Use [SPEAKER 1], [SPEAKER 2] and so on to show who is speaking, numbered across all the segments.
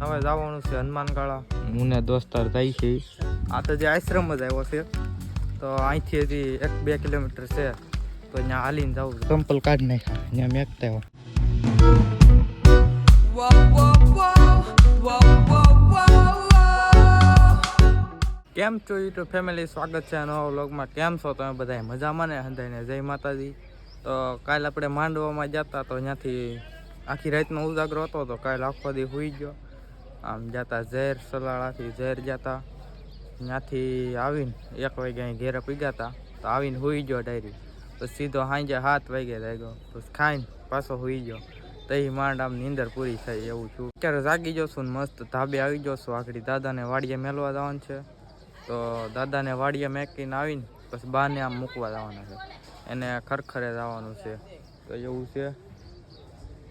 [SPEAKER 1] હવે જવાનું છે હનુમાનગાળા.
[SPEAKER 2] હું ને દોસ્તાર જાય છે.
[SPEAKER 1] આ તો જે આશ્રમ જ આવ્યો છે. તો અહીંથી હજી એક બે કિલોમીટર છે. તો અહીંયા હાલીને જવું
[SPEAKER 2] ચંપલ કાઢ નાખ્યા. ત્યાં મેકતા આવ્યો.
[SPEAKER 1] કેમ છો યુટ્યુબ ફેમિલી? સ્વાગત છે નવા વ્લોગમાં. કેમ છો તમે બધા મજામાં ને? હંધાઈને જય માતાજી. તો કાલે આપણે માંડવામાં જતા તો ત્યાંથી આખી રાતનો ઉજાગરો હતો તો કાલે આખો દી હોઈ ગયો. આમ જતા ઝેર સલાળાથી ઝેર જતા. ત્યાંથી આવીને એક વાગે અહીં ઘેરે પીગ્યા હતા. તો આવીને હુઈ ગયો ડાયરી. તો સીધો સાંજે સાત વાગે થઈ ગયો પછી ખાઈને પાછો હુઈ ગયો. તઈ માંડ આમ નીંદર પૂરી થઈ એવું છું અત્યારે જાગી જશું ને મસ્ત ધાબે આવી જશું આખડી દાદાને વાડીએ મેળવા જવાનું છે. તો દાદાને વાડીએ મેકીને આવીને પછી બાને આમ મૂકવા જવાના છે. એને ખરખરે જવાનું છે. તો એવું છે.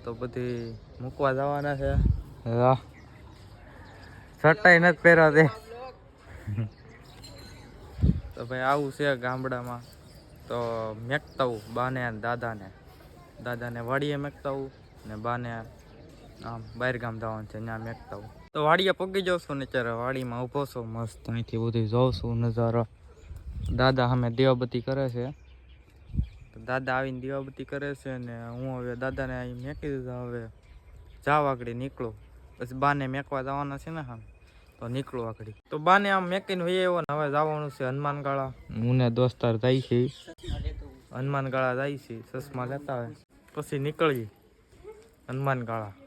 [SPEAKER 1] તો બધી મૂકવા જવાના છે.
[SPEAKER 2] વાહ
[SPEAKER 1] સટ્ટાઈ નથી પહેર્યા તે. તો ભાઈ આવું છે ગામડામાં. તો મેકતાવું બાને દાદાને. દાદાને વાડીએ મેકતાવું ને બાને આમ બહાર ગામ જવાનું છે ત્યાં મેકતાવું તો વાડીએ પગી છું ને ત્યારે વાડીમાં ઊભો છું મસ્ત. અહીંથી બધું જોઉં છું નજારો. દાદા સામે દીવાબત્તી કરે છે. દાદા આવીને દીવાબત્તી કરે છે ને હું હવે દાદાને અહીં મેકી દીધા હવે. જાવ આગળ નીકળું. પછી બાને મેકવા જવાના છે ને હા તો નીકળો આગળ. તો બાને આમ મેકીને હોય એવો ને હવે જવાનું છે હનુમાનગાળા.
[SPEAKER 2] હું ને દોસ્તાર જાય છે.
[SPEAKER 1] હનુમાનગાળા જાય છે ચશ્મા લેતા હોય. પછી નીકળીએ હનુમાનગાળા.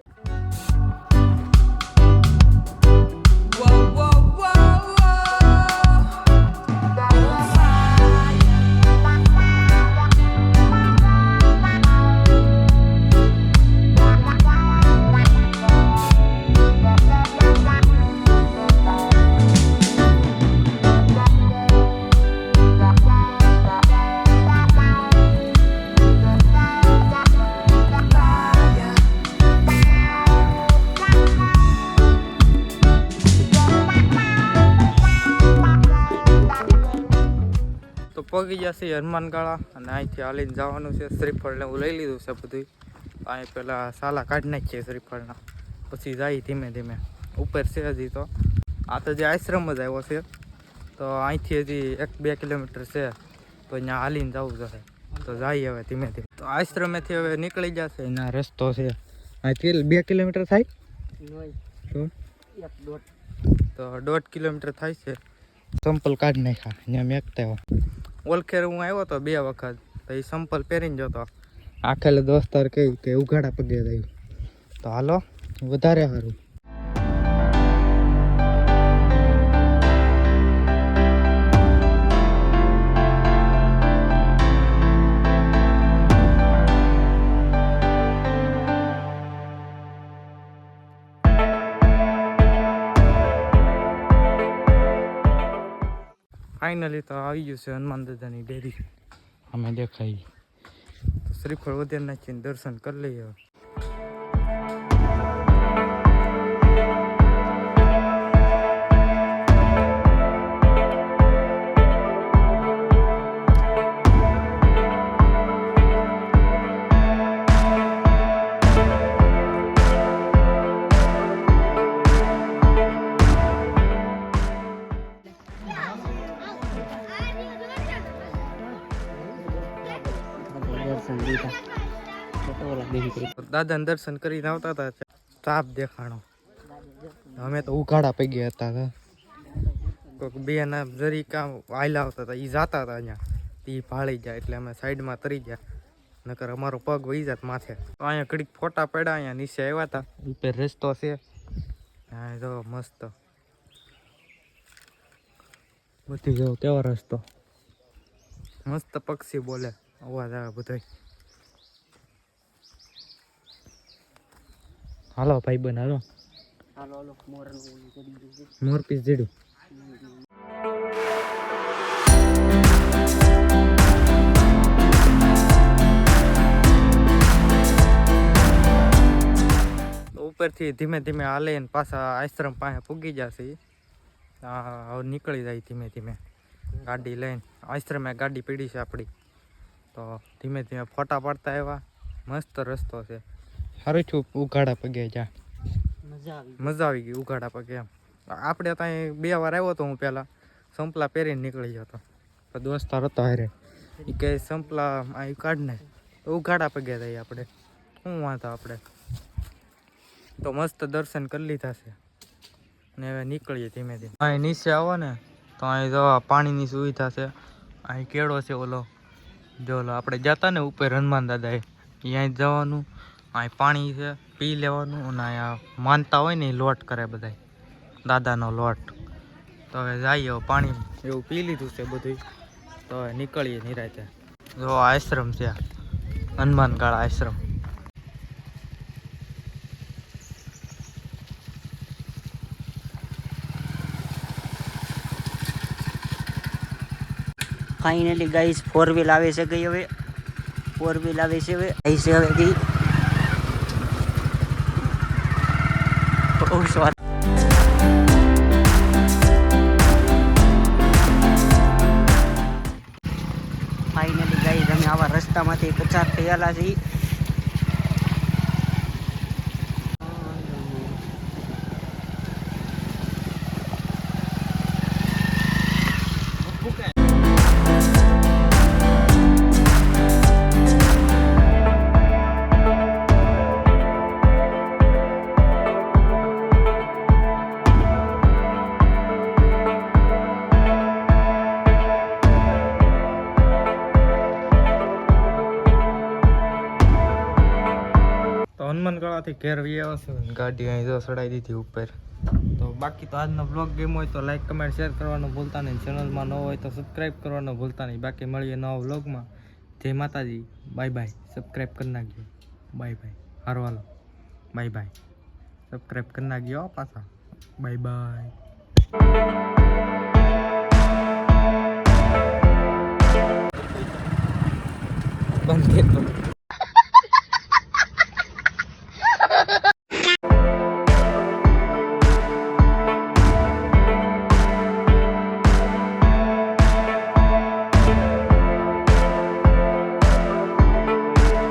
[SPEAKER 1] પગી જશે હનુમાનગાળા અને અહીંથી હાલીને જવાનું છે. શ્રીફળ હું એવું લઈ લીધું છે બધું અહીં પહેલાં સાલા કાઢી નાખીએ શ્રીફળના. પછી જાય ધીમે ધીમે. ઉપર છે હજી તો. આ તો જે આશ્રમ જ આવ્યો છે. તો અહીંથી હજી એક બે કિલોમીટર છે. તો અહીંયા હાલીને જવું જશે તો જઈએ હવે ધીમે ધીમે. તો આશ્રમેથી હવે નીકળી જશે
[SPEAKER 2] એના રસ્તો છે. અહીંથી બે કિલોમીટર થાય? તો
[SPEAKER 1] તો દોઢ કિલોમીટર થાય છે.
[SPEAKER 2] સંપલ કાઢી નાખ્યા. ત્યાં મેકતા
[SPEAKER 1] ઓલખેર હું આવ્યો તો બે વખત. તો એ સંપલ પહેરીને જતો.
[SPEAKER 2] આખેલે દોસ્તાર કહ્યું કે ઉઘાડા પગે થયું તો હાલો, વધારે સારું.
[SPEAKER 1] ફાઇનલી તો આવી ગયું છે હનુમાન દાદાની ડેરી.
[SPEAKER 2] અમે દેખાઈ.
[SPEAKER 1] તો શ્રીફળ વધારે નાખીને દર્શન કરી લઈએ દાદાને દર્શન કરીને આવતા હતા તાપ દેખાણો.
[SPEAKER 2] અમે તો ઉઘાડા ગયા હતા
[SPEAKER 1] કોઈક બે ના જરી કામ આયલા આવતા હતા એ જાતા હતા અહીંયા. એ ભાળી જાય એટલે અમે સાઈડમાં તરી ગયા. નકર અમારો પગ વહી જાત માથે. તો અહીંયા ઘડીક ફોટા પડ્યા, અહીંયા નીચે આવ્યા હતા. ઉપર રસ્તો છે. હા, જો મસ્ત.
[SPEAKER 2] બધી જો કેવો રસ્તો.
[SPEAKER 1] મસ્ત પક્ષી બોલે. અવાજ આવે બધોય.
[SPEAKER 2] હાલો ભાઈ બન હાલો. મોર પીસ જેડું.
[SPEAKER 1] ઉપરથી ધીમે ધીમે હાલે ને પાછા આશ્રમ પાસે પૂગી જશે. હવે નીકળી જાય ધીમે ધીમે. ગાડી લઈને. આશ્રમે ગાડી પીડી છે આપણી તો ધીમે ધીમે ફોટા પાડતા આવ્યા. મસ્ત રસ્તો છે.
[SPEAKER 2] સારું છું ઉઘાડા પગે જા.
[SPEAKER 3] મજા આવી
[SPEAKER 1] મજા આવી ગઈ ઉઘાડા પગે એમ. આપણે ત્યાં બે વાર આવ્યો હતો હું પહેલાં સંપલા પહેરીને નીકળી ગયો હતો દોસ્તાર હતો હારે. એ કે સંપલા અહીં કાઢ ને. તો ઉઘાડા પગે થઈ આપણે. શું વાંધો આપણે? તો મસ્ત દર્શન કરી લીધા છે. ને હવે નીકળીએ ધીમે ધીમે. અહીં નીચે આવો ને તો અહીં જો પાણીની સુવિધા છે. અહીં કેળો છે ઓલો. જો ઓલો આપણે જતા ને ઉપર હનુમાન દાદા એ અહીં જવાનું. અહીં પાણી છે પી લેવાનું અને અહીંયા માનતા હોય ને એ લોટ કરે બધા દાદાનો લોટ. તો હવે જઈએ પાણી. એવું પી લીધું છે બધું તો હવે નીકળીએ નિરાતે. જો આ આશ્રમ છે હનુમાનગાળા આશ્રમ.
[SPEAKER 3] ફાઇનલી ગાઈસ ફોર વ્હીલ આવે છે ગઈ હવે. ફોર વ્હીલ આવે છે હવે. આવી છે હવે ગઈ. બહુ સ્વાદ ફાઇનલી ગાઈસ અમે આવા રસ્તામાંથી પસાર થયેલા છીએ.
[SPEAKER 1] વાવાથી ઘેર વ્યવસ્થિત ગાડી અહીં જો ચડાવી દીધી ઉપર. તો બાકી તો આજનો બ્લોગ ગેમ હોય તો લાઈક કમેન્ટ શેર કરવાનું ભૂલતા નહીં. ચેનલમાં ન હોય તો સબસ્ક્રાઈબ કરવાનું ભૂલતા નહીં. બાકી મળીએ નવા વ્લોગમાં જય માતાજી. બાય બાય સબસ્ક્રાઈબ કરી નાખ્યો બાય બાય હારવાલો બાય બાય સબસ્ક્રાઈબ કરી નાખ્યો પાછા. બાય બાય બંધ